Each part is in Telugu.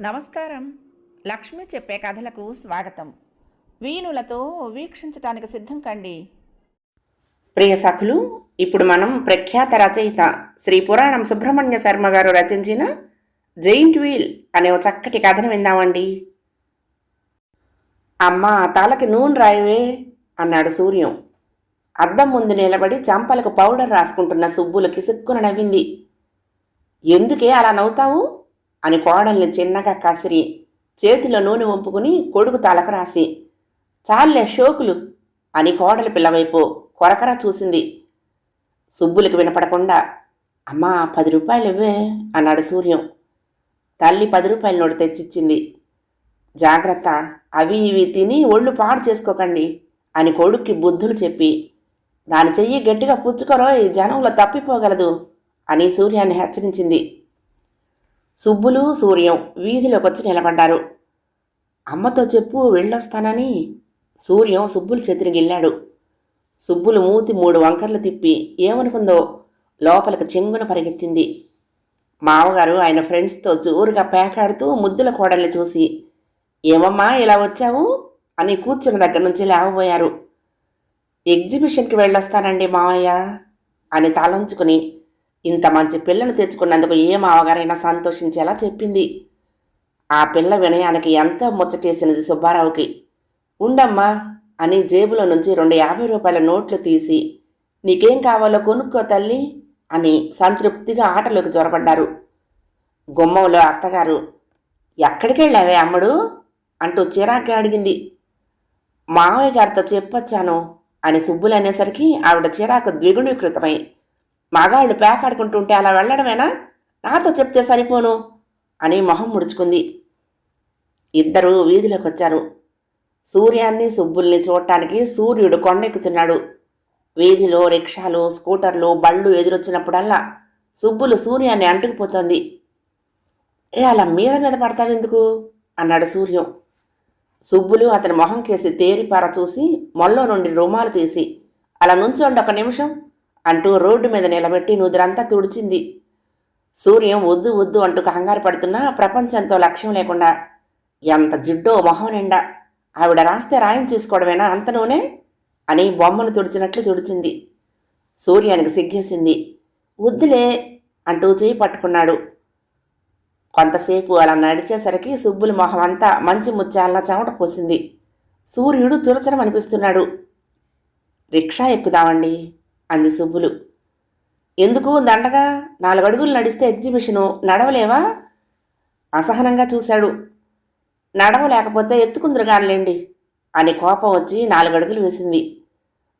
నమస్కారం. లక్ష్మి చెప్పే కథలకు స్వాగతం. వీణులతో వీక్షించటానికి సిద్ధం కండి. ప్రియ సఖులు ఇప్పుడు మనం ప్రఖ్యాత రచయిత శ్రీ పురాణం సుబ్రహ్మణ్య శర్మ గారు రచించిన జైంట్ వీల్ అనే ఓ చక్కటి కథను విందామండి. అమ్మా తలకి నూనె రాయవే అన్నాడు సూర్యం. అద్దం ముందు నిలబడి చంపలకు పౌడర్ రాసుకుంటున్న సుబ్బులు కిసుక్కున నవ్వింది. ఎందుకే అలా నవ్వుతావు? అని కోడల్ని చిన్నగా కసిరి చేతిలో నూనె వంపుకుని కొడుకు తలకు రాసి చాలే షోకులు అని కోడలి పిల్లవైపు కొరకరా చూసింది. సుబ్బులకు వినపడకుండా అమ్మా పది రూపాయలు ఇవ్వే అన్నాడు సూర్యం. తల్లి పది రూపాయల నోటు తెచ్చిచ్చింది. జాగ్రత్త అవి ఇవి తిని ఒళ్ళు పాడు చేసుకోకండి అని కొడుక్కి బుద్ధులు చెప్పి దాని చెయ్యి గట్టిగా పుచ్చుకోరో ఈ జనంలో తప్పిపోగలదు అని సూర్యాన్ని హెచ్చరించింది. సుబ్బులు సూర్యం వీధిలోకి వచ్చి నిలబడ్డారు. అమ్మతో చెప్పు వెళ్ళొస్తానని సూర్యం సుబ్బులు చేతిని గిల్లాడు. సుబ్బులు మూతి మూడు వంకర్లు తిప్పి ఏమనుకుందో లోపలికి చెంగున పరిగెత్తింది. మామగారు ఆయన ఫ్రెండ్స్తో జోరుగా పేకాడుతూ ముద్దుల కోడల్ని చూసి ఏమమ్మా ఇలా వచ్చావు? అని కూర్చున్న దగ్గర నుంచి లేవబోయారు. ఎగ్జిబిషన్కి వెళ్ళొస్తానండి మావయ్య అని తలంచుకుని ఇంత మంచి పిల్లను తెచ్చుకున్నందుకు ఏ మావగారైనా సంతోషించేలా చెప్పింది. ఆ పిల్ల వినయానికి ఎంత ముచ్చటేసినది సుబ్బారావుకి. ఉండమ్మా అని జేబులో నుంచి రెండు యాభై రూపాయల నోట్లు తీసి నీకేం కావాలో కొనుక్కో తల్లి అని సంతృప్తిగా ఆటలోకి జ్వరపడ్డారు గుమ్మంలో అత్తగారు ఎక్కడికి వెళ్ళావే అమ్మడు? అంటూ చిరాగ్గా అడిగింది. మావయ్య గారితో చెప్పొచ్చాను అని సుబ్బులు అనేసరికి ఆవిడ చిరాకు ద్విగుణీకృతమై మగాళ్ళు పేకాడుకుంటుంటే అలా వెళ్ళడమేనా? నాతో చెప్తే సరిపోను అని మొహం ముడుచుకుంది. ఇద్దరూ వీధిలోకి వచ్చారు సూర్యాన్ని సుబ్బుల్ని చూడటానికి సూర్యుడు కొండెక్కుతున్నాడు. వీధిలో రిక్షాలు స్కూటర్లు బళ్ళు ఎదురొచ్చినప్పుడల్లా సుబ్బులు సూర్యాన్ని అంటుకుపోతోంది. ఏ అలా మీద మీద పడతావెందుకు అన్నాడు సూర్యం. సుబ్బులు అతని మొహం కేసి తేరిపార చూసి మొల్లో నుండి రుమాలు తీసి అలా నుంచోండి ఒక నిమిషం. అంటూ రోడ్డు మీద నిలబెట్టి నుదురంతా తుడిచింది. సూర్యం వద్దు వద్దు అంటూ కంగారు పడుతున్నా ప్రపంచంతో లక్ష్యం లేకుండా ఎంత జిడ్డో మొహం నిండా ఆవిడ రాస్తే రాయం చేసుకోవడమేనా అంత నూనె? అని బొమ్మను తుడిచినట్లు తుడిచింది. సూర్యానికి సిగ్గేసింది. వద్దులే అంటూ చేయి పట్టుకున్నాడు. కొంతసేపు అలా నడిచేసరికి సుబ్బుల మొహం అంతా మంచి ముత్యాల్లా చెమట పోసింది. సూర్యుడు చురచరం అనిపిస్తున్నాడు. రిక్షా ఎక్కుదామండి. అంది సుబ్బులు. ఎందుకు? దండగా నాలుగడుగులు నడిస్తే ఎగ్జిబిషను నడవలేవా? అసహనంగా చూశాడు. నడవలేకపోతే ఎత్తుకుందరుగానిలేండి అని కోపం వచ్చి నాలుగడుగులు వేసింది.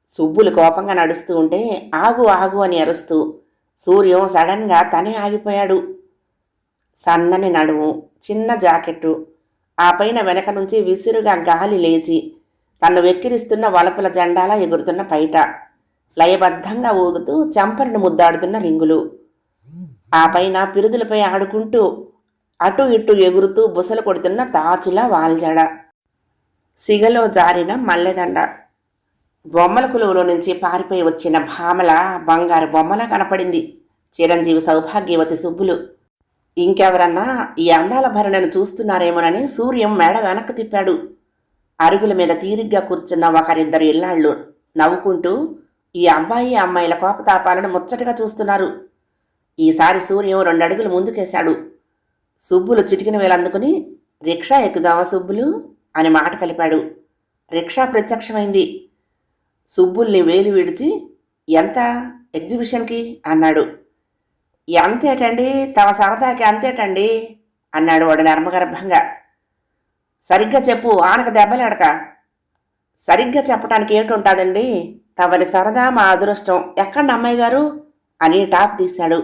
సుబ్బులు కోపంగా నడుస్తూ ఉంటే ఆగు ఆగు అని అరుస్తూ సూర్యం సడన్గా తనే ఆగిపోయాడు. సన్నని నడుము చిన్న జాకెట్టు ఆ పైన వెనక నుంచి విసురుగా గాలి లేచి తను వెక్కిరిస్తున్న వలపుల జెండాలా ఎగురుతున్న పైట. లయబద్ధంగా ఊగుతూ చెంపలను ముద్దాడుతున్న రింగులు. ఆ పైన పిరుదులపై ఆడుకుంటూ అటు ఇటు ఎగురుతూ బుసలు కొడుతున్న తాచుల వాల్జడ. సిగలో జారిన మల్లెదండ. బొమ్మల కులువులో నుంచి పారిపోయి వచ్చిన భామల బంగారు బొమ్మలా కనపడింది. చిరంజీవి సౌభాగ్యవతి సుబ్బులు. ఇంకెవరన్నా ఈ అందాల భరణను చూస్తున్నారేమోనని సూర్యం మేడ వెనక్కి తిప్పాడు. అరుగుల మీద తీరిగ్గా కూర్చున్న ఒకరిద్దరు ఇల్లాళ్ళు నవ్వుకుంటూ ఈ అబ్బాయి అమ్మాయిల కోపతాపాలను ముచ్చటగా చూస్తున్నారు. ఈసారి సూర్యం రెండడుగులు ముందుకేశాడు. సుబ్బులు చిటికిన వేలందుకుని రిక్షా ఎక్కుదామా సుబ్బులు? అని మాట కలిపాడు. రిక్షా ప్రత్యక్షమైంది. సుబ్బుల్ని వేలు విడిచి ఎంత? ఎగ్జిబిషన్కి? అన్నాడు. ఎంతేటండి? తమ సరదాకి అంతేటండి? అన్నాడు వాడు నర్మగర్భంగా సరిగ్గా చెప్పు ఆనక దెబ్బలాడక. సరిగ్గా చెప్పడానికి ఏటుంటుందండి? తమరి సరదా మా అదృష్టం. ఎక్కండి అమ్మాయి గారు అని టాప్ తీశాడు.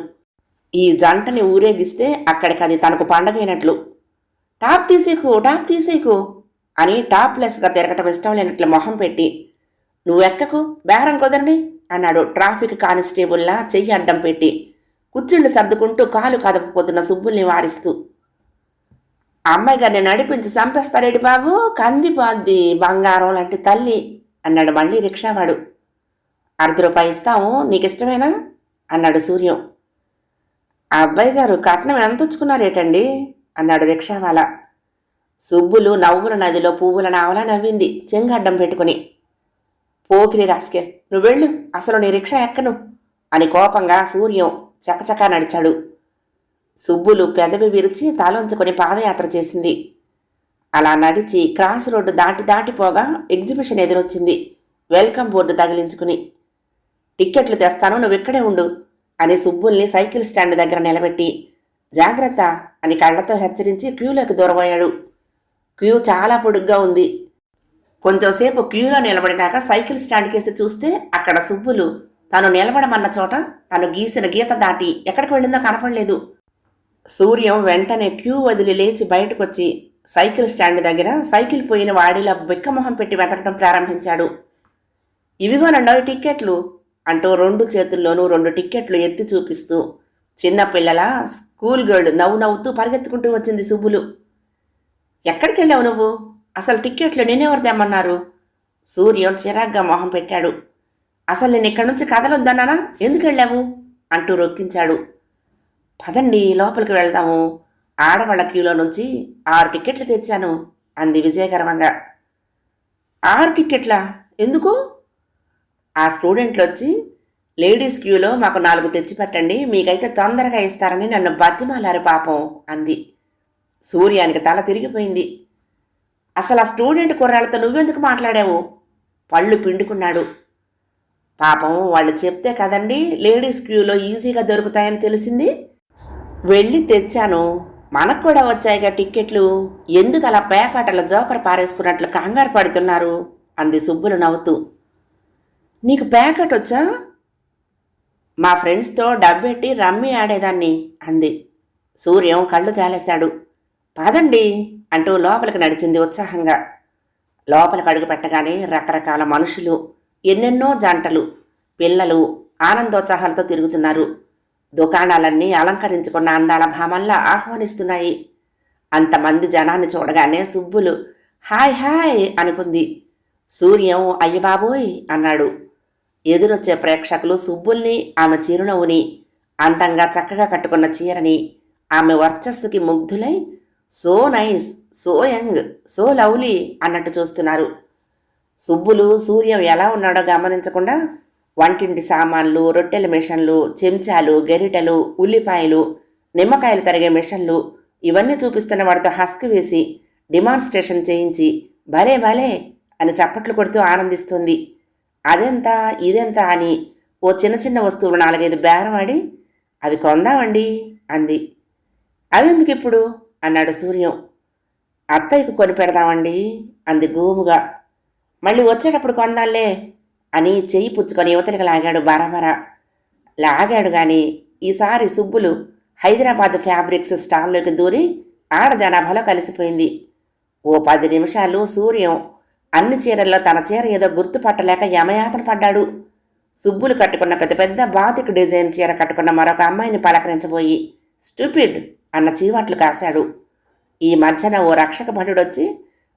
ఈ జంటని ఊరేగిస్తే అక్కడికి అది తనకు పండగైనట్లు. టాప్ తీసేకు టాప్ తీసేకు అని టాప్లెస్గా తిరగటం ఇష్టం లేనట్లు మొహం పెట్టి నువ్వెక్కకు బేరం కుదరని? అన్నాడు ట్రాఫిక్ కానిస్టేబుల్లా చెయ్యి అడ్డం పెట్టి కుర్చీళ్ళు సర్దుకుంటూ కాలు కదపపోతున్న సుబ్బుల్ని వారిస్తూ అమ్మాయి గారిని నడిపించి చంపేస్తారేటి బాబు? కందిపోద్ది బంగారం లాంటి తల్లి అన్నాడు మళ్ళీ రిక్షావాడు. అర్ధ రూపాయి ఇస్తాము నీకు ఇష్టమేనా అన్నాడు సూర్యం. ఆ అబ్బాయి గారు కట్నం ఎంత ఉంచుకున్నారేటండి? అన్నాడు రిక్షావాలా. సుబ్బులు నవ్వుల నదిలో పువ్వుల నావలా నవ్వింది చెంగడ్డం పెట్టుకుని. పోకిరి రాస్కే నువ్వు వెళ్ళు అసలు నీ రిక్షా ఎక్కను? అని కోపంగా సూర్యం చకచకా నడిచాడు. సుబ్బులు పెదవి విరిచి తలంచుకొని పాదయాత్ర చేసింది. అలా నడిచి క్రాస్ రోడ్డు దాటి దాటిపోగా ఎగ్జిబిషన్ ఎదురొచ్చింది. వెల్కమ్ బోర్డు తగిలించుకుని. టిక్కెట్లు తెస్తాను నువ్వు ఇక్కడే ఉండు అని సుబ్బుల్ని సైకిల్ స్టాండ్ దగ్గర నిలబెట్టి జాగ్రత్త అని కళ్ళతో హెచ్చరించి క్యూలోకి దూరపోయాడు. క్యూ చాలా పొడుగ్గా ఉంది. కొంచెంసేపు క్యూలో నిలబడినాక సైకిల్ స్టాండ్ కేసి చూస్తే అక్కడ సుబ్బులు తను నిలబడమన్న చోట తను గీసిన గీత దాటి ఎక్కడికి వెళ్ళిందో కనపడలేదు. సూర్యం వెంటనే క్యూ వదిలి లేచి బయటకొచ్చి సైకిల్ స్టాండ్ దగ్గర సైకిల్ పోయిన వాడిలా బిక్కమొహం పెట్టి వెతకడం ప్రారంభించాడు. ఇవిగోనండో ఈ టిక్కెట్లు అంటూ రెండు చేతుల్లోనూ రెండు టిక్కెట్లు ఎత్తి చూపిస్తూ చిన్నపిల్లల స్కూల్ గర్ల్ నవ్వు నవ్వుతూ పరిగెత్తుకుంటూ వచ్చింది సుబ్బులు. ఎక్కడికి వెళ్ళావు నువ్వు? అసలు టిక్కెట్లు నేనెవరు తెమ్మన్నారు? సూర్యం చిరాగ్గా మొహం పెట్టాడు. అసలు నేను ఇక్కడి నుంచి కదలొద్దన్నానా? ఎందుకు వెళ్ళావు? అంటూ రొక్కించాడు. పదండి లోపలికి వెళ్దాము. ఆడవాళ్ళ క్యూలో నుంచి ఆరు టిక్కెట్లు తెచ్చాను అంది విజయగర్వంగా. ఆరు టిక్కెట్లా? ఎందుకు? ఆ స్టూడెంట్లు వచ్చి లేడీస్ క్యూలో మాకు నాలుగు తెచ్చిపెట్టండి మీకైతే తొందరగా ఇస్తారని నన్ను బతిమాలారు పాపం అంది. సూర్యానికి తల తిరిగిపోయింది. అసలు ఆ స్టూడెంట్ కుర్రాళ్ళతో నువ్వెందుకు మాట్లాడావు? పళ్ళు పిండుకున్నాడు. పాపం వాళ్ళు చెప్తే కదండి లేడీస్ క్యూలో ఈజీగా దొరుకుతాయని తెలిసింది. వెళ్ళి తెచ్చాను. మనకు కూడా వచ్చాయిగా టిక్కెట్లు. ఎందుకు అలా పేకాటల జోకర్ పారేసుకున్నట్లు కంగారు పడుతున్నారు? అంది సుబ్బులు నవ్వుతూ. నీకు ప్యాకెట్ వచ్చా? మా ఫ్రెండ్స్తో డబ్బెట్టి రమ్మి ఆడేదాన్ని అంది. సూర్యం కళ్ళు తేలేశాడు. పదండి అంటూ లోపలికి నడిచింది ఉత్సాహంగా. లోపలికి అడుగు పెట్టగానే రకరకాల మనుషులు ఎన్నెన్నో జంటలు పిల్లలు ఆనందోత్సాహాలతో తిరుగుతున్నారు. దుకాణాలన్నీ అలంకరించుకున్న అందాల భామల్లా ఆహ్వానిస్తున్నాయి. అంతమంది జనాన్ని చూడగానే సుబ్బులు హాయ్ హాయ్ అనుకుంది. సూర్యం అయ్యబాబోయ్ అన్నాడు. ఎదురొచ్చే ప్రేక్షకులు సుబ్బుల్ని ఆమె చిరునవ్వుని అందంగా చక్కగా కట్టుకున్న చీరని ఆమె వర్చస్సుకి ముగ్ధులై so nice so young so lovely అన్నట్టు చూస్తున్నారు. సుబ్బులు సూర్యం ఎలా ఉన్నాడో గమనించకుండా వంటింటి సామాన్లు రొట్టెల మిషన్లు చెంచాలు గరిటెలు ఉల్లిపాయలు నిమ్మకాయలు తరిగే మిషన్లు ఇవన్నీ చూపిస్తున్న వాడితో హస్క్ వేసి డిమాన్స్ట్రేషన్ చేయించి భలే భలే అని చప్పట్లు కొడుతూ ఆనందిస్తుంది. అదెంత ఇదెంత అని ఓ చిన్న చిన్న వస్తువులు నాలుగైదు బేరమాడి అవి కొందామండి అంది. అవెందుకు ఇప్పుడు అన్నాడు సూర్యం. అత్తయ్యకు కొని పెడదామండి అంది గోముగా మళ్ళీ వచ్చేటప్పుడు కొందాలే అని చెయ్యి పుచ్చుకొని యువతలకు లాగాడు బరాబరా లాగాడు కానీ ఈసారి సుబ్బులు హైదరాబాద్ ఫ్యాబ్రిక్స్ స్టాల్లోకి దూరి ఆడ జనాభాలో కలిసిపోయింది. ఓ పది నిమిషాలు సూర్యం అన్ని చీరల్లో తన చీర ఏదో గుర్తుపట్టలేక యమయాతన పడ్డాడు. సుబ్బులు కట్టుకున్న పెద్ద పెద్ద బాతిక్ డిజైన్ చీర కట్టుకున్న మరొక అమ్మాయిని పలకరించబోయి స్టూపిడ్ అన్న చీవాట్లు కాశాడు. ఈ మధ్యన ఓ రక్షక భటుడొచ్చి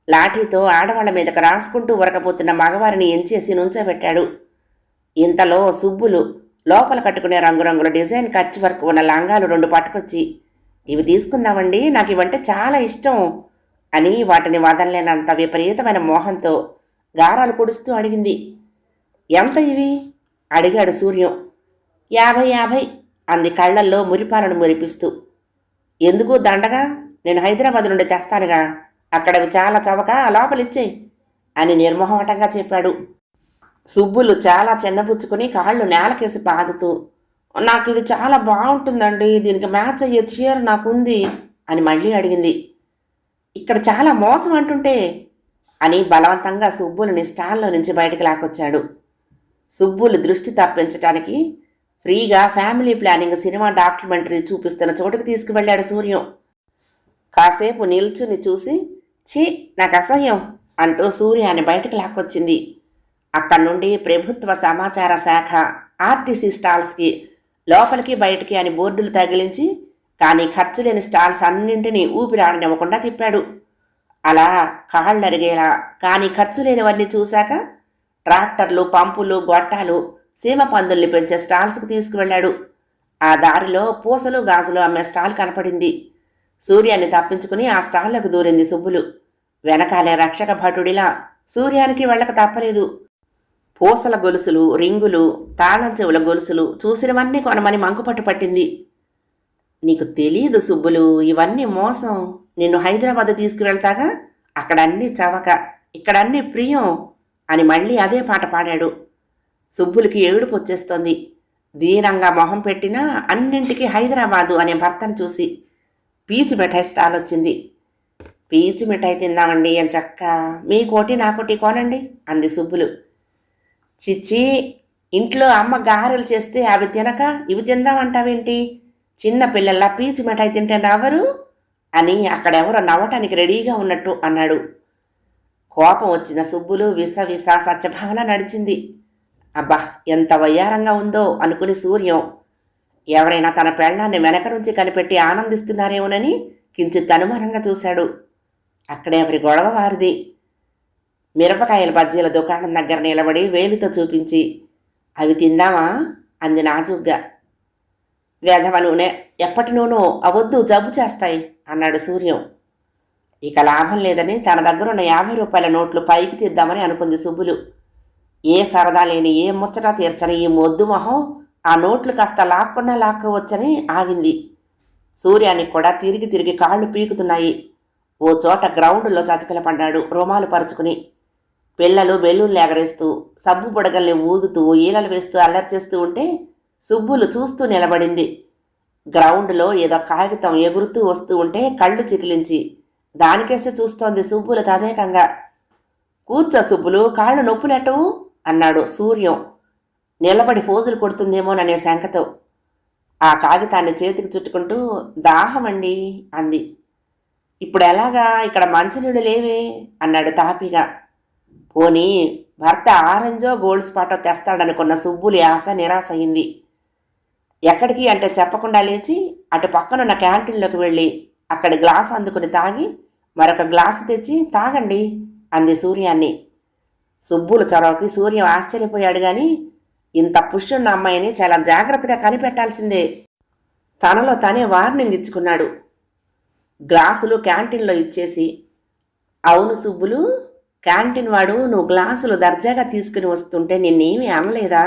లాఠీతో ఆడవాళ్ళ మీదకు రాసుకుంటూ ఉరకపోతున్న మగవారిని ఎంచేసి నుంచోబెట్టాడు. ఇంతలో సుబ్బులు లోపల కట్టుకునే రంగురంగుల డిజైన్ కచ్చి వరకు ఉన్న లంగాలు రెండు పట్టుకొచ్చి ఇవి తీసుకుందామండి నాకు ఇవంటే చాలా ఇష్టం. అని వాటిని వదలలేనంత విపరీతమైన మోహంతో గారాలు కుడుస్తూ అడిగింది. ఎంత ఇవి? అడిగాడు సూర్యం. యాభై యాభై అంది కళ్ళల్లో మురిపాలను మురిపిస్తూ. ఎందుకు దండగా? నేను హైదరాబాద్ నుండి తెస్తానుగా. అక్కడవి చాలా చవక లోపలిచ్చేయి అని నిర్మోహమటంగా చెప్పాడు. సుబ్బులు చాలా చిన్నపుచ్చుకుని కాళ్ళు నేలకేసి పాదుతూ నాకు ఇది చాలా బాగుంటుందండి. దీనికి మ్యాచ్ అయ్యే చీర నాకుంది అని మళ్ళీ అడిగింది. ఇక్కడ చాలా మోసం అంటుంటే అని బలవంతంగా సుబ్బులని స్టాల్లో నుంచి బయటకు లాక్కొచ్చాడు. సుబ్బులు దృష్టి తప్పించటానికి ఫ్రీగా ఫ్యామిలీ ప్లానింగ్ సినిమా డాక్యుమెంటరీ చూపిస్తున్న చోటుకు తీసుకువెళ్ళాడు సూర్యం. కాసేపు నిల్చుని చూసి ఛీ నాకు అసహ్యం అంటూ సూర్యాన్ని బయటకు లాక్కొచ్చింది. అక్కడి నుండి ప్రభుత్వ సమాచార శాఖ ఆర్టీసీ స్టాల్స్కి లోపలికి బయటికి అని బోర్డులు తగిలించి కానీ ఖర్చు లేని స్టాల్స్ అన్నింటినీ ఊపిరాడనివ్వకుండా తిప్పాడు. అలా కాళ్ళరిగేలా కానీ ఖర్చు లేనివన్నీ చూశాక ట్రాక్టర్లు పంపులు గొట్టాలు సీమ పందుల్ని పెంచే స్టాల్స్కు తీసుకువెళ్ళాడు. ఆ దారిలో పూసలు గాజులు అమ్మే స్టాల్ కనపడింది. సూర్యాన్ని తప్పించుకుని ఆ స్టాల్లకు దూరింది సుబ్బులు. వెనకాలే రక్షక భటుడిలా సూర్యానికి వెళ్ళక తప్పలేదు. పూసల గొలుసులు రింగులు తాళం చెవుల గొలుసులు చూసినవన్నీ కొనమని మంకుపట్టు పట్టింది. నీకు తెలియదు సుబ్బులు ఇవన్నీ మోసం. నిన్ను హైదరాబాద్ తీసుకువెళ్తాగా? అక్కడన్నీ చవక ఇక్కడన్నీ ప్రియం అని మళ్ళీ అదే పాట పాడాడు. సుబ్బులకి ఏడుపు వచ్చేస్తోంది. దీనంగా మొహం పెట్టినా అన్నింటికీ హైదరాబాదు అనే భర్తను చూసి పీచు మిఠాయి స్టాల్ వచ్చింది. పీచు మిఠాయి తిందామండి అని చక్క? మీ కోటి నా కోటి కోనండి అంది సుబ్బులు. చిచ్చి ఇంట్లో అమ్మ గారెలు చేస్తే అవి తినక ఇవి తిందామంటావేంటి? చిన్న పిల్లల్లా పీచు మిఠాయి తింటే నవ్వరు? అని అక్కడెవరో నవ్వటానికి రెడీగా ఉన్నట్టు అన్నాడు. కోపం వచ్చిన సుబ్బులు విస విస సత్యభావన నడిచింది. అబ్బా ఎంత వయ్యారంగా ఉందో అనుకుని సూర్యం. ఎవరైనా తన పెళ్ళాన్ని వెనక నుంచి కనిపెట్టి ఆనందిస్తున్నారేమోనని కించిత్ అనుమానంగా చూశాడు. అక్కడే ఎవరి గొడవ వారిది. మిరపకాయల బజ్జీల దుకాణం దగ్గర నిలబడి వేలితో చూపించి అవి తిందామా? అంది నాజుగ్గా. వేధవ నూనె ఎప్పటినూనో అవద్దు జబ్బు చేస్తాయి అన్నాడు సూర్యం. ఇక లాభం లేదని తన దగ్గరున్న యాభై రూపాయల నోట్లు పైకి తీద్దామని అనుకుంది సుబ్బులు. ఏ సరదా లేని ఏ ముచ్చట తీర్చని ఈ మొద్దు మొహం ఆ నోట్లు కాస్త లాక్కున్నా లాక్కోవచ్చని ఆగింది. సూర్యానికి కూడా తిరిగి తిరిగి కాళ్ళు పీకుతున్నాయి. ఓ చోట గ్రౌండ్లో చతికిల పడ్డాడు రుమాలు పరుచుకుని. పిల్లలు బెలూన్లు ఎగరేస్తూ సబ్బు బుడగల్ని ఊదుతూ ఈలలు వేస్తూ అల్లరి చేస్తూ ఉంటే సుబ్బులు చూస్తూ నిలబడింది. గ్రౌండ్లో ఏదో కాగితం ఎగురుతూ వస్తూ ఉంటే కళ్ళు చికిలించి దానికేసి చూస్తోంది సుబ్బులు తదేకంగా. కూర్చో సుబ్బులు కాళ్ళు నొప్పులెట్టు అన్నాడు సూర్యం. నిలబడి ఫోజులు కొడుతుందేమోననే శంకతో. ఆ కాగితాన్ని చేతికి చుట్టుకుంటూ దాహమండి అంది. ఇప్పుడు ఎలాగా? ఇక్కడ మంచినీళ్ళు లేవే అన్నాడు తాపిగా. పోనీ భర్త ఆరెంజో గోల్డ్ స్పాటో తెస్తాడనుకున్న సుబ్బులి ఆశ నిరాశ అయింది. ఎక్కడికి అంటే చెప్పకుండా లేచి అటు పక్కనున్న క్యాంటీన్లోకి వెళ్ళి అక్కడి గ్లాస్ అందుకుని తాగి మరొక గ్లాసు తెచ్చి తాగండి అంది సూర్యాన్ని. సుబ్బుల చొరవకి సూర్యం ఆశ్చర్యపోయాడు గాని ఇంత పుష్యున్న అమ్మాయిని చాలా జాగ్రత్తగా కనిపెట్టాల్సిందే. తనలో తనే వార్నింగ్ ఇచ్చుకున్నాడు. గ్లాసులు క్యాంటీన్లో ఇచ్చేసి అవును సుబ్బులు క్యాంటీన్ వాడు నువ్వు గ్లాసులు దర్జాగా తీసుకుని వస్తుంటే నిన్నేమీ అనలేదా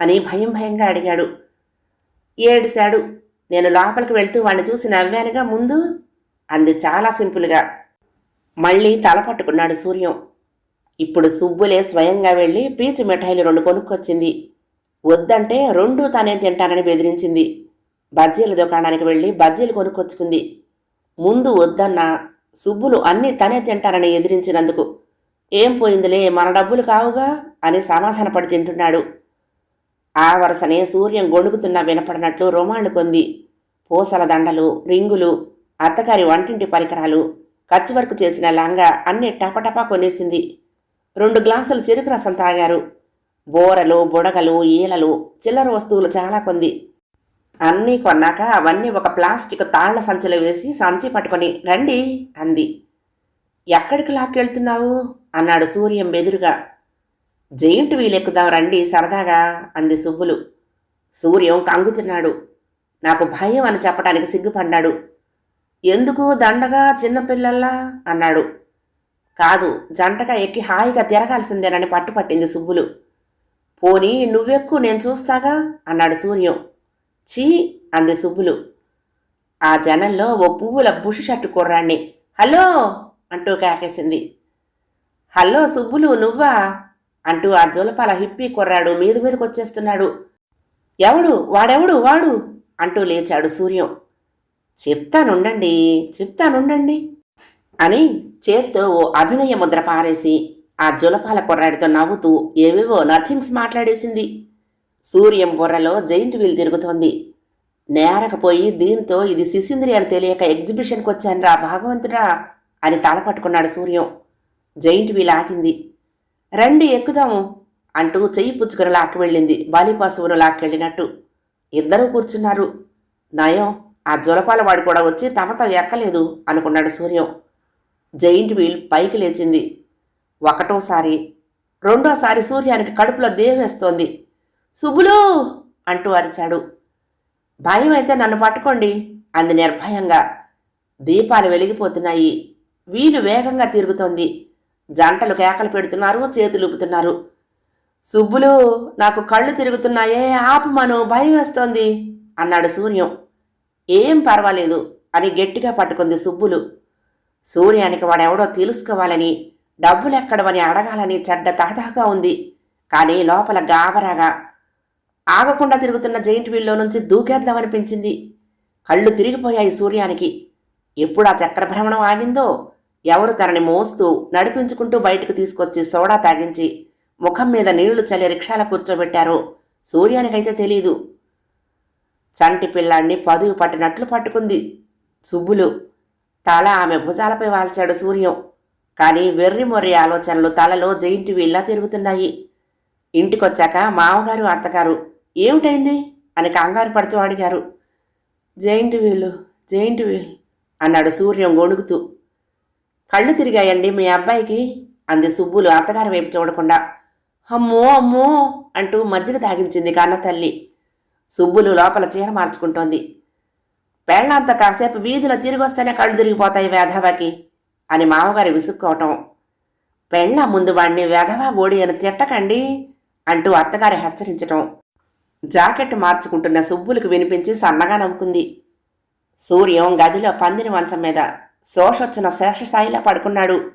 అని భయం భయంగా అడిగాడు. ఏడిశాడు. నేను లోపలికి వెళ్తూ వాడిని చూసి నవ్వానుగా ముందు అంది చాలా సింపుల్గా. మళ్ళీ తల పట్టుకున్నాడు సూర్యం. ఇప్పుడు సుబ్బులే స్వయంగా వెళ్ళి పీచు మిఠాయిలు రెండు కొనుక్కొచ్చింది. వద్దంటే రెండు తానే తింటానని బెదిరించింది. బజ్జీల దుకాణానికి వెళ్ళి బజ్జీలు కొనుక్కొచ్చుకుంది. ముందు వద్దన్నా సుబ్బులు అన్నీ తనే తింటానని ఎదిరించినందుకు. ఏం పోయిందిలే మన డబ్బులు కావుగా అని సమాధానపడి తింటున్నాడు. ఆ వరుసనే సూర్యం గొణుగుతున్నా వినపడినట్లు రోమాళ్ళు కొంది పూసల దండలు రింగులు అత్తగారి వంటింటి పరికరాలు ఖర్చు వర్క్ చేసిన లంగా అన్ని టపటపా కొనేసింది. రెండు గ్లాసులు చెరుకు రసం తాగారు. బోరలు బుడగలు ఈలలు చిల్లర వస్తువులు చాలా కొంది. అన్నీ కొన్నాక అవన్నీ ఒక ప్లాస్టిక్ తాళ్ళ సంచిలో వేసి సంచి పట్టుకొని రండి అంది. ఎక్కడికి లాక్కెళ్తున్నావు? అన్నాడు సూర్యం బెదురుగా జెయింట్ వీలెక్కుదాం రండి సరదాగా అంది సుబ్బులు. సూర్యం కంగుతున్నాడు. నాకు భయం అని చెప్పడానికి సిగ్గుపడ్డాడు. ఎందుకు దండగా చిన్నపిల్లల్లా? అన్నాడు. కాదు జంటగా ఎక్కి హాయిగా తిరగాల్సిందేనని పట్టుపట్టింది సుబ్బులు. పోనీ నువ్వెక్కు నేను చూస్తాగా? అన్నాడు సూర్యం. చీ అంది సుబ్బులు. ఆ జనంలో ఓ పువ్వుల బుషు షర్టు కుర్రాణ్ణి. హలో అంటూ కేకేసింది. హలో సుబ్బులు నువ్వా? అంటూ ఆ జులపాల హిప్పీ కుర్రాడు మీద మీదకి వచ్చేస్తున్నాడు ఎవడు? వాడెవడు? వాడు! అంటూ లేచాడు సూర్యం. చెప్తానుండండి చెప్తానుండండి అని చేత్తో ఓ అభినయ ముద్ర పారేసి ఆ జులపాల కుర్రాడితో నవ్వుతూ ఏవేవో నథింగ్స్ మాట్లాడేసింది. సూర్యం బుర్రలో జైంట్ వీల్ తిరుగుతోంది. నేరకపోయి దీంతో ఇది శిశింద్రి అని తెలియక ఎగ్జిబిషన్కి వచ్చానురా భగవంతుడా అని తలపట్టుకున్నాడు సూర్యం. జైంట్ వీల్ ఆగింది. రండి ఎక్కుదాము అంటూ చెయ్యి పుచ్చుకుని లాక్కి వెళ్ళింది. బలి లాక్కెళ్ళినట్టు ఇద్దరూ కూర్చున్నారు. నయం ఆ జులపాలవాడు కూడా వచ్చి తమతో ఎక్కలేదు అనుకున్నాడు సూర్యం. జైంట్ వీల్ పైకి లేచింది. ఒకటోసారి రెండోసారి సూర్యానికి కడుపులో దేవేస్తోంది సుబ్బులు! అంటూ అరిచాడు. భయం అయితే నన్ను పట్టుకోండి అంది నిర్భయంగా. దీపాలు వెలిగిపోతున్నాయి. వీలు వేగంగా తిరుగుతోంది. జంటలు కేకలు పెడుతున్నారు చేతులు ఊపుతున్నారు. సుబ్బులు నాకు కళ్ళు తిరుగుతున్నాయే ఆపమను భయం వేస్తోంది అన్నాడు సూర్యం. ఏం పర్వాలేదు అని గట్టిగా పట్టుకుంది సుబ్బులు. సూర్యానికి వాడెవడో తెలుసుకోవాలని డబ్బులెక్కడమని అడగాలని చెడ్డ తహతహగా ఉంది కానీ లోపల గాబరాగా. ఆగకుండా తిరుగుతున్న జైంట్ వీల్లో నుంచి దూకేద్దామనిపించింది. కళ్ళు తిరిగిపోయాయి సూర్యానికి. ఎప్పుడు ఆ చక్రభ్రమణం ఆగిందో ఎవరు తనని మోస్తూ నడిపించుకుంటూ బయటకు తీసుకొచ్చి సోడా తాగించి ముఖం మీద నీళ్ళు చల్లి రిక్షాల కూర్చోబెట్టారో. సూర్యానికైతే తెలీదు. చంటి పిల్లాన్ని పదువు పట్టినట్లు పట్టుకుంది సుబ్బులు. తల ఆమె భుజాలపై వాల్చాడు సూర్యం. కానీ వెర్రి మొర్రి ఆలోచనలు తలలో జైంటి వీల్లా తిరుగుతున్నాయి. ఇంటికొచ్చాక మామగారు అత్తగారు ఏమిటైంది? అని కంగారు పడుతూ అడిగారు. జైంట్ వీలు జైంట్ వీల్ అన్నాడు సూర్యం గొణుగుతూ. కళ్ళు తిరిగాయండి మీ అబ్బాయికి అంది సుబ్బులు అత్తగారి వైపు చూడకుండా. అమ్మో అమ్మో అంటూ మజ్జిగ తాగించింది కన్న తల్లి. సుబ్బులు లోపల చీర మార్చుకుంటోంది. పెళ్ళంత కాసేపు వీధిలో తిరిగొస్తేనే కళ్ళు తిరిగిపోతాయి వేధవాకి అని మామగారి విసుక్కోవటం. పెళ్ళ ముందు వాడిని వేధవా ఓడి అని తిట్టకండి అంటూ అత్తగారి హెచ్చరించటం. జాకెట్ మార్చుకుంటున్న సుబ్బులకు వినిపించి సన్నగా నవ్వుకుంది. సూర్యం గదిలో పందిరి మంచం మీద శోషొచ్చిన శేషస్థాయిలో పడుకున్నాడు.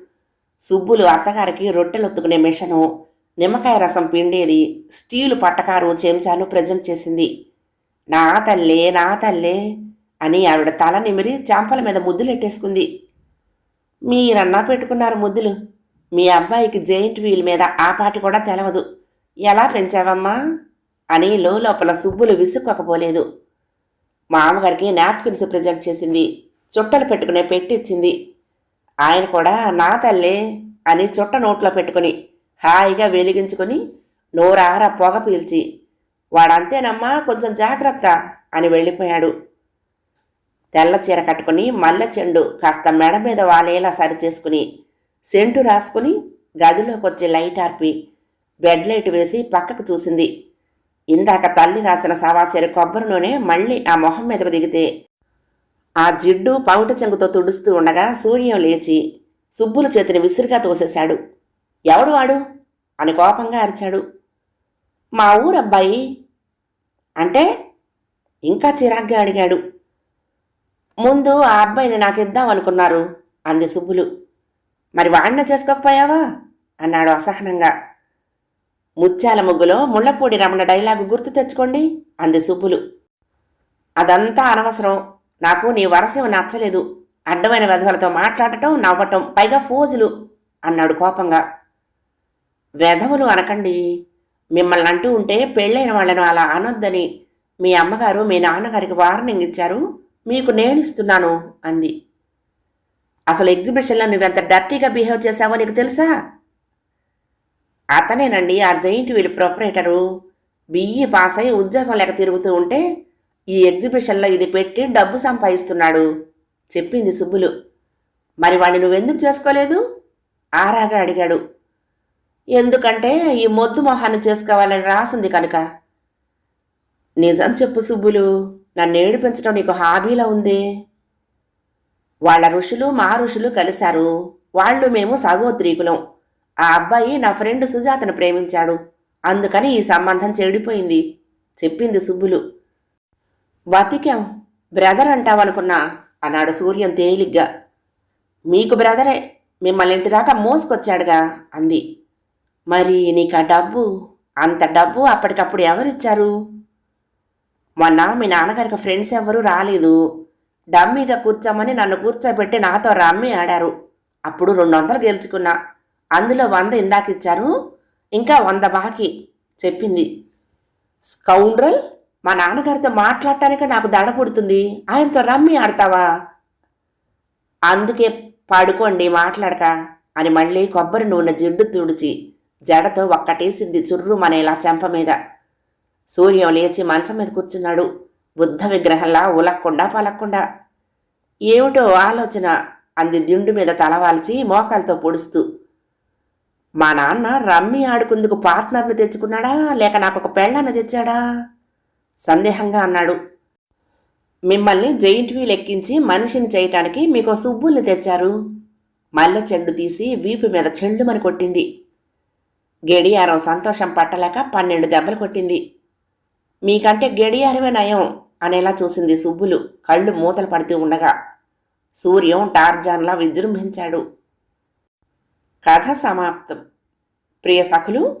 సుబ్బులు అత్తగారికి రొట్టెలొత్తుకునే మిషను నిమ్మకాయ రసం పిండేది స్టీలు పట్టకారు చెంచాను ప్రజెంట్ చేసింది. నా తల్లే నా తల్లే అని ఆవిడ తల నిమిరి చాంపల మీద ముద్దులు ఎట్టేసుకుంది మీరన్నా పెట్టుకున్నారు ముద్దులు. మీ అబ్బాయికి జెయింట్ వీల్ మీద ఆ పాటి కూడా తెలవదు. ఎలా పెంచావమ్మా? అని లోపల సుబ్బులు విసుక్కోకపోలేదు. మామగారికి నాప్కిన్స్ ప్రజెంట్ చేసింది. చుట్టలు పెట్టుకునే పెట్టిచ్చింది. ఆయన కూడా నా తల్లే అని చుట్ట నోట్లో పెట్టుకుని హాయిగా వెలిగించుకొని నోరార పొగ పీల్చి వాడంతేనమ్మా కొంచెం జాగ్రత్త అని వెళ్ళిపోయాడు. తెల్ల చీర కట్టుకుని మల్లె చెండు కాస్త మెడ మీద వాలేలా సరిచేసుకుని సెంటు రాసుకుని గదిలోకి వచ్చి లైట్ ఆర్పి బెడ్ లైట్ వేసి పక్కకు చూసింది. ఇందాక తల్లి రాసిన సవాసేరు కొబ్బరి నూనె మళ్ళీ ఆ మొహం మీదకు దిగితే ఆ జిడ్డు పావుట చెంగుతో తుడుస్తూ ఉండగా సూర్యం లేచి సుబ్బుల చేతిని విసురుగా తోసేశాడు. ఎవడు వాడు? అని కోపంగా అరిచాడు. మా ఊరబ్బాయి? అంటే ఇంకా చిరాగ్గా అడిగాడు. ముందు ఆ అబ్బాయిని నాకు ఇద్దాం అనుకున్నారు అంది సుబ్బులు. మరి వాడిన చేసుకోకపోయావా? అన్నాడు అసహనంగా. ముత్యాల ముగ్గులో ముళ్ళపూడి రమణ డైలాగు గుర్తు తెచ్చుకోండి అంది సుబ్బులు. అదంతా అనవసరం. నాకు నీ వరసేవ నచ్చలేదు. అడ్డమైన వెధవలతో మాట్లాడటం నవ్వటం పైగా ఫోజులు అన్నాడు కోపంగా. వెధవులు అనకండి. మిమ్మల్ని అంటూ ఉంటే పెళ్ళైన వాళ్ళను అలా అనొద్దని మీ అమ్మగారు మీ నాన్నగారికి వార్నింగ్ ఇచ్చారు. మీకు నేను ఇస్తున్నాను అంది. అసలు ఎగ్జిబిషన్లో నువ్వెంత డర్టీగా బిహేవ్ చేశావో నీకు తెలుసా? అతనేనండి ఆ giant wheel proprietor. BE pass అయి ఉద్యోగం లేక తిరుగుతూ ఉంటే ఈ ఎగ్జిబిషన్లో ఇది పెట్టి డబ్బు సంపాదిస్తున్నాడు చెప్పింది సుబ్బులు. మరి వాడిని నువ్వెందుకు చేసుకోలేదు? ఆరాగా అడిగాడు. ఎందుకంటే ఈ మొద్దు మొహాన్ని చేసుకోవాలని రాసింది కనుక. నిజం చెప్పు సుబ్బులు నన్ను ఏడిపించడం నీకు హాబీలా ఉంది? వాళ్ళ ఋషులు మా ఋషులు కలిశారు. వాళ్ళు మేము సగోత్రీకులం ఆ అబ్బాయి నా ఫ్రెండ్ సుజాతను ప్రేమించాడు. అందుకని ఈ సంబంధం చెడిపోయింది చెప్పింది సుబ్బులు. బతికాం బ్రదర్ అంటావనుకున్నా అన్నాడు సూర్యం తేలిగ్గా. మీకు బ్రదరే మిమ్మల్ని ఇంటి దాకా మోసుకొచ్చాడుగా అంది. మరి నీకు ఆ డబ్బు? అంత డబ్బు అప్పటికప్పుడు ఎవరిచ్చారు? మొన్న మీ నాన్నగారికి ఫ్రెండ్స్ ఎవరూ రాలేదు. డమ్మీగా కూర్చోమని నన్ను కూర్చోబెట్టి నాతో రమ్మి ఆడారు. అప్పుడు రెండు వందలు గెలుచుకున్నా. అందులో వంద ఇందాక ఇచ్చారు ఇంకా వంద బాకీ చెప్పింది. స్కౌండ్రల్? మా నాన్నగారితో మాట్లాడటానికే నాకు దడ పుడుతుంది. ఆయనతో రమ్మి ఆడతావా? అందుకే పడుకోండి మాట్లాడక అని మళ్ళీ కొబ్బరి నూనె జిడ్డు తుడిచి జడతో ఒక్కటేసింది చుర్రు మన ఇలా చెంప మీద. సూర్యం లేచి మంచం మీద కూర్చున్నాడు. బుద్ధ విగ్రహంలా ఉలక్కుండా పలక్కుండా. ఏమిటో ఆలోచన అంది దిండు మీద తలవాల్చి మోకాలతో పొడుస్తూ. మా నాన్న రమ్మి ఆడుకుందుకు పార్ట్నర్ను తెచ్చుకున్నాడా? లేక నాకు ఒక పెళ్ళాన్ని తెచ్చాడా? సందేహంగా అన్నాడు. మిమ్మల్ని జైంట్ వీల్ ఎక్కించి మనిషిని చేయటానికి మీకు సుబ్బుల్ని తెచ్చారు. మల్లె చెండు తీసి వీపు మీద చెండుమని కొట్టింది. గడియారం సంతోషం పట్టలేక పన్నెండు దెబ్బలు కొట్టింది. మీకంటే గడియారమే నయం అనేలా చూసింది సుబ్బులు కళ్ళు మూతలు పడుతూ ఉండగా. సూర్యం టార్జాన్లా విజృంభించాడు. కథ సమాప్తం. ప్రియ సఖులు